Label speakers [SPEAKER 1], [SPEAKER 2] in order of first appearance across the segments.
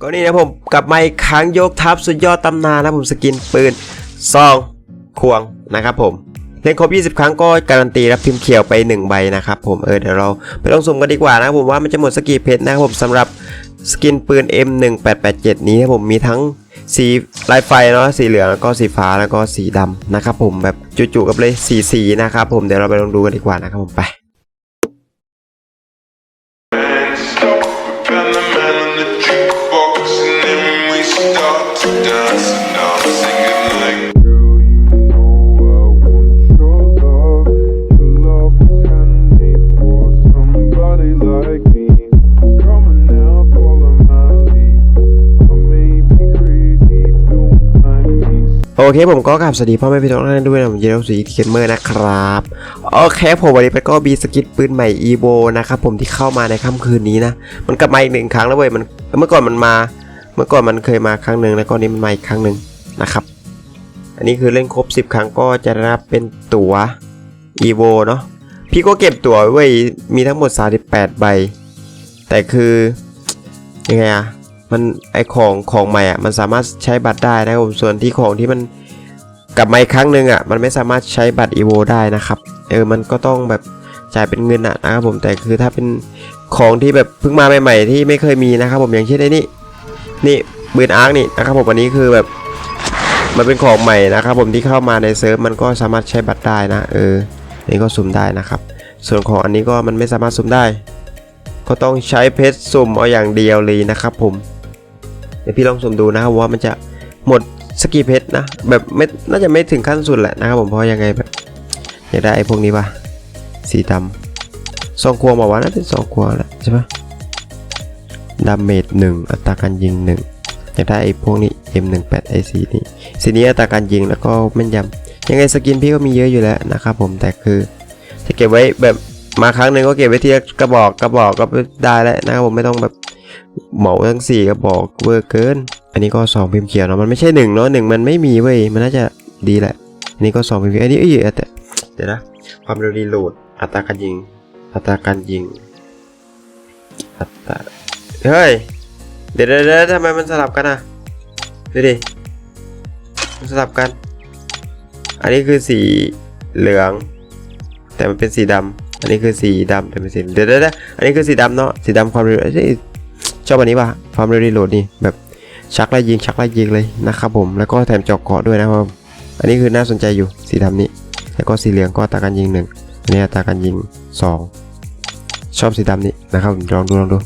[SPEAKER 1] ก็นี่นะผมกลับมาอีกครั้งยกทัพสุดยอดตำนานนะผมสกินปืนซองควงนะครับผมเล่นครบ 20 ครั้งก็การันตีรับพิมพ์เขียวไป 1 ใบนะครับผมเออเดี๋ยวเราไปลองสุ่มกันดีกว่านะครับผมว่ามันจะหมดสกีเพชรนะครับผมสำหรับสกินปืน M1887 นี้นะผมมีทั้งสีลายไฟเนาะสีเหลืองแล้วก็สีฟ้าแล้วก็สีดำนะครับผมแบบจุๆกับเลยสีสีนะครับผมเดี๋ยวเราไปลองดูกันดีกว่านะครับผมไป โอเคผมก็กลับสวัสดีพ่อแม่พี่น้องท่านด้วยนะผมเจมส์สีเกมเมอร์นะครับโอเคผมวันนี้ไปก็บีสกิทปืนใหม่ EVO นะครับผมที่เข้ามาในค่ำคืนนี้นะ มันกลับมาอีกหนึ่งครั้งแล้วเว้ยมันเมื่อก่อนมันมา เมื่อก่อนมันเคยมาครั้งหนึ่งแล้วก็นี้มันมาอีกครั้งหนึ่งนะครับ อันนี้คือเล่นครบ 10 ครั้งก็จะได้รับเป็นตั๋ว EVO เนาะพี่ก็เก็บตั๋วไว้ยมีทั้งหมด 38 ใบ แต่คือยังไงอะ มันไอของของใหม่อะมันสามารถใช้บัตรได้นะครับผมส่วนที่ของที่มันกลับมาอีกครั้งหนึ่งอะมันไม่สามารถใช้บัตร EVO ได้นะครับเออมันก็ต้องแบบจ่ายเป็นเงินอะนะครับผมแต่คือถ้าเป็นของที่แบบเพิ่งมาใหม่ๆที่ไม่เคยมีนะครับผมอย่างเช่นไอ้นี่นี่ปืนอาร์คนี่นะครับผมอันนี้คือแบบมันเป็นของใหม่นะครับผมที่เข้ามาในเซิร์ฟมันก็สามารถใช้บัตรได้นะเออนี่ก็สุ่มได้นะครับ ส่วนของอันนี้ก็มันไม่สามารถสุ่มได้ ก็ต้องใช้เพชรสุ่มเอาอย่างเดียวเลยนะครับผม ดี๋ยวพี่ลองสมดูนะครับว่ามันจะหมดสกีเพชรนะ แบบไม่น่าจะไม่ถึงขั้นสุดแหละนะครับผมเพราะยังไงแบบอยากได้ไอ้พวกนี้ป่ะสีดำสองควบอกว่าน่าเป็นสองควแหละใช่ปะดาเมจหนึ่งอัตราการยิงหนึ่งอยากได้ไอ้พวกนี้ M18 ไอสีนี้สีนี้อัตราการยิงแล้วก็แม่นยำยังไงสกินพี่ก็มีเยอะอยู่แล้วนะครับผมแต่คือจะเก็บไว้แบบมาครั้งหนึ่งก็เก็บไว้ที่กระบอกกระบอกก็ได้แล้วนะครับผมไม่ต้องแบบ เหมาทั้งสี่กระบอกเวอร์เกิน อันนี้ก็สองพิมพ์เขียวเนาะมันไม่ใช่หนึ่งเนาะหนึ่งมันไม่มีเว้ยมันน่าจะดีแหละ อันนี้ก็สองพิมพ์เขียวอันนี้เอ้ยแต่เดี๋ยวนะความเร็วรีโหลดอัตราการยิง อัตราการยิงอัตราเฮ้ยเดี๋ยวเดี๋ยวดะทำไมมันสลับกันอะดูดิมันสลับกัน อันนี้คือสีเหลือง แต่มันเป็นสีดำอันนี้คือสีดำแต่เป็นสีเดี๋ยวเดี๋ยวดะอันนี้คือสีดำเนาะสีดำความเร็วเอ้ย ชอบอันนี้ป่ะความเร็วรีโหลดนี่แบบชักไล่ยิงชักไล่ยิงเลยนะครับผมแล้วก็แถมจอกเกาะด้วยนะครับผมอันนี้คือน่าสนใจอยู่สีดำนี้ แล้วก็สีเหลืองก็อตาการยิงหนึ่งอันนี้อัตาการยิงสองชอบสีดำนี้นะครับลองดูลองดู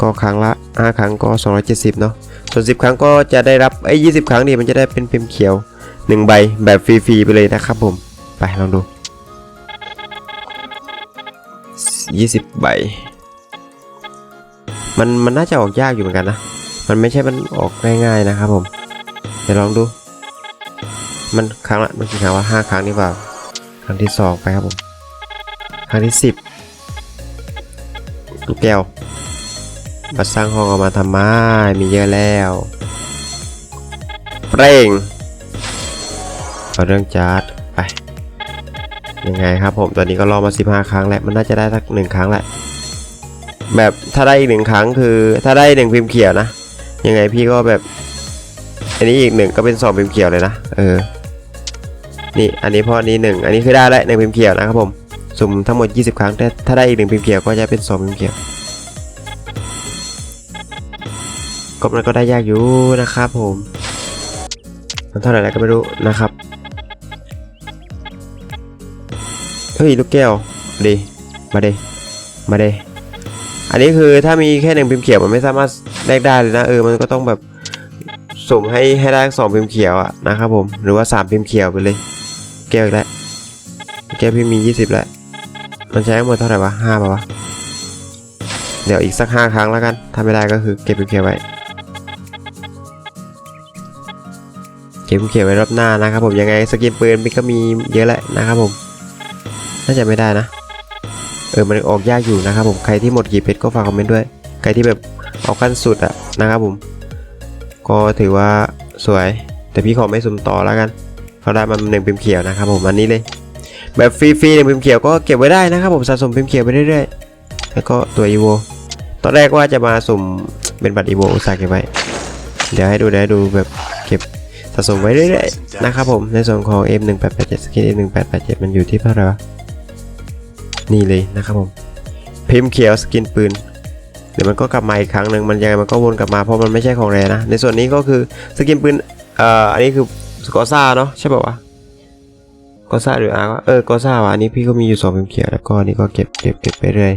[SPEAKER 1] ก็ครั้งละ 5 ครั้งก็ 270 เนาะส่วน10 ครั้งก็จะได้รับไอ้ย20ครั้งนี่มันจะได้เป็นพิมพ์เขียว 1 ใบแบบฟรีๆไปเลยนะครับผม ไปลองดู 20 ใบ มันมันน่าจะออกยากอยู่เหมือนกันนะ มันไม่ใช่มันออกง่ายๆนะครับผม เดี๋ยวลองดู มันครั้งละมันกี่ครั้งว่าห้าครั้งนี่เปล่า ครั้งที่สองไปครับผม ครั้งที่สิบลูกแก้วมาสร้างห้องออกมาทำไมมีเยอะแล้วเปร่งเอาเรื่องจัดไป ยังไงครับผม ตอนนี้ก็รอมา 15 ครั้งแล้ว มันน่าจะได้สักหนึ่งครั้งแหละ แบบถ้าได้อีกหนึ่งครั้งคือ ถ้าได้หนึ่งพิมพ์เขียวนะ ยังไงพี่ก็แบบ อันนี้อีกหนึ่งก็เป็นสองพิมพ์เขียวเลยนะ เออ นี่อันนี้พอนี้หนึ่งอันนี้คือได้แล้วหนึ่งพิมพ์เขียวนะครับผมสุ่มทั้งหมด 20 ครั้งแต่ถ้าได้อีกหนึ่งพิมพ์เขียวก็จะเป็นสองพิมพ์เขียวก็มันก็ได้ยากอยู่นะครับผมมันเท่าไหร่แล้วก็ไม่รู้นะครับเฮ้ยลูกแก้วดีมาเดมาเด อันนี้คือถ้ามีแค่หนึ่งพิมพ์เขียวมันไม่สามารถแลกได้เลยนะเออมันก็ต้องแบบสุ่มให้ให้ได้สองพิมพ์เขียวอะนะครับผมหรือว่าสามพิมพ์เขียวไปเลย แก้วอีกแล้วแก้วพี่มียี่สิบแล้วมันใช้ทั้งหมดเท่าไหร่วะห้าป่ะวะเดี๋ยวอีกสักห้าครั้งแล้วกันถ้าไม่ได้ก็คือเก็บพิมพ์เขียวไว้เก็บพิมพ์เขียวไว้รอบหน้านะครับผมยังไงสกินปืนมันก็มีเยอะแหละนะครับผมน่าจะไม่ได้นะ เออมันออกยากอยู่นะครับผมใครที่หมดกี่เพชรก็ฝากคอมเมนต์ด้วย ใครที่แบบเอาขั้นสุดอะนะครับผม ก็ถือว่าสวย แต่พี่ขอไม่สุ่มต่อแล้วกันเขาได้มาหนึ่งพิมพ์เขียวนะครับผมอันนี้เลย แบบฟรีๆหนึ่งพิมพ์เขียวก็เก็บไว้ได้นะครับผมสะสมพิมพ์เขียวไปเรื่อยๆแล้วก็ตัวอีโวตอนแรกว่าจะมาสุ่มเป็นบัตรอีโวอุตส่าหเก็บไว้เดี๋ยวให้ดูเดี๋ยวให้ดูแบบเก็บสะสมไว้เรื่อยๆนะครับผมในส่วนของ M1887 สกิน M1887 มันอยู่ที่เท่าไหร่วะ นี่เลยนะครับผมพิมพ์เขียวสกินปืนเดี๋ยวมันก็กลับมาอีกครั้งหนึ่งมันยังไงมันก็วนกลับมาเพราะมันไม่ใช่ของแรนะ ในส่วนนี้ก็คือสกินปืนเอ่ออันนี้คือกอซ่าเนาะใช่ป่าวะกอซ่าหรืออาร์วะเออกอซ่าวะอันนี้พี่ก็มีอยู่สองพิมพ์เขียวแล้วก็อันนี้ก็เก็บเก็บเก็บไปเรื่อย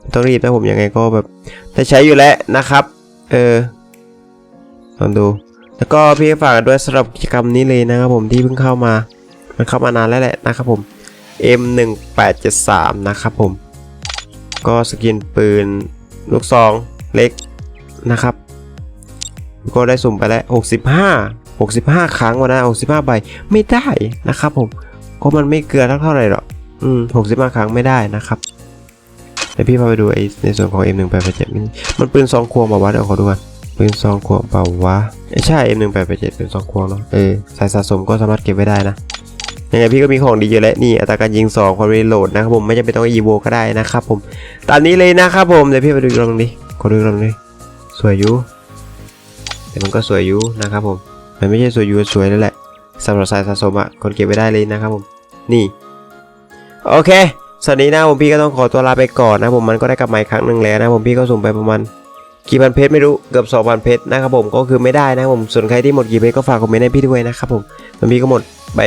[SPEAKER 1] ไม่ต้องรีบนะผมยังไงก็แบบได้ใช้อยู่แล้วนะครับ เออลองดู แล้วก็พี่ฝากด้วยสำหรับกิจกรรมนี้เลยนะครับผมที่เพิ่งเข้ามา มันเข้ามานานแล้วแหละนะครับผม M1873 นะครับผม ก็สกินปืนลูกซองเล็กนะครับ ก็ได้สุ่มไปแล้ว 65 65 ครั้งวะนะ65 ใบ ไม่ได้นะครับผม ก็มันไม่เกลือเท่าไหร่หรอก อืม 65 ครั้งไม่ได้นะครับเดี๋ยวพี่พาไปดูไอ้ในส่วนของ M1887 มันมันปืนซองควงเปล่าวะเดี๋ยวขอดูกันปืนซองควงเปล่าวะเอ้ยใช่ M1887 เป็นซองควงเนาะ เออ สายสะสมก็สามารถเก็บไว้ได้นะ ยังไงพี่ก็มีของดีอยู่แล้วนี่อัตราการยิง2ความเร็วโหลดนะครับผมไม่จำเป็นต้องอีโวก็ได้นะครับผมตามนี้เลยนะครับผมเดี๋ยวพี่ไปดูอีกรอบนึงดิขอดูอีกรอบนึงดิสวยอยู่แต่มันก็สวยอยู่นะครับผมมันไม่ใช่สวยอยู่สวยแล้วแหละสำหรับสายสะสมอะคนเก็บไว้ได้เลยนะครับผมนี่โอเคสวัสดีนะผมพี่ก็ต้องขอตัวลาไปก่อนนะผมมันก็ได้กลับมาอีกครั้งหนึ่งแล้วนะผมพี่ก็ส่งไปประมาณกี่พันเพชรไม่รู้เกือบ2,000เพชรนะครับผมก็คือไม่ได้นะผมส่วนใครที่หมดกี่เพชรก็ฝากคอมเมนต์ให้พี่ด้วยนะครับผมมันพี่ก็หมดไป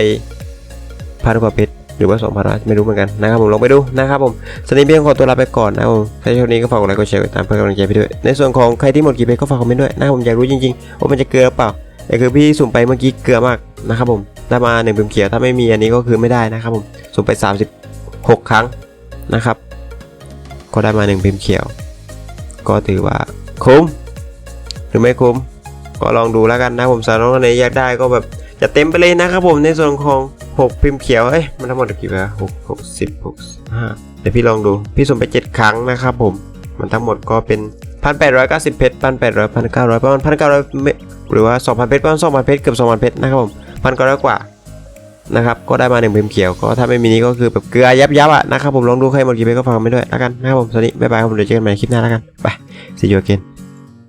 [SPEAKER 1] พันกว่าเพชรหรือว่า2,000นะไม่รู้เหมือนกันนะครับผมลองไปดูนะครับผมสนิทเพียงขอตัวลาไปก่อนนะครับผมถ้าชอบนี้ก็ฝากกดไลค์กดแชร์กดติดตามเพื่อนกำลังใจพี่ด้วย ในส่วนของใครที่หมดกี่เพชรก็ฝากคอมเมนต์ด้วยนะครับผมอยากรู้จริงๆว่ามันจะเกลือเปล่าแต่คือพี่สุ่มไปเมื่อกี้เกลือมากนะครับผมได้มาหนึ่งพิมเขียวถ้าไม่มีอันนี้ก็คือไม่ได้นะครับผมสุ่มไป 36 ครั้งนะครับ ก็ได้มาหนึ่งพิมพ์เขียว ก็ถือว่าคุ้มหรือไม่คุ้มก็ลองดูแล้วกันนะผมสำหรับน้องคนไหนอยากได้ก็แบบจะเต็มไปเลยนะครับผมในส่วนของ 6พิมพ์เขียวเอ้ยมันทั้งหมดกี่ใบหกหกสิบหกห้าเดี๋ยวพี่ลองดูพี่สุ่มไป7ครั้งนะครับผมมันทั้งหมดก็เป็น1,890เก้าสิบเพชร1,800 1,900ประมาณ1,900เมหรือว่า2,000เพชรประมาณ2,000เพชรเกือบ2,000เพชรนะครับผม1,900กว่านะครับก็ได้มาหนึ่งพิมพ์เขียวก็ถ้าไม่มีนี้ก็คือแบบเกลือยับยับๆอะนะครับผมลองดูใครหมดกี่เพชรก็ฟังไม่ด้วยแล้วกันนะครับผมสวัสดีบ๊ายบายครับผมเดี๋ยวเจอกันใหม่คลิปหน้าแล้วกันไป see you again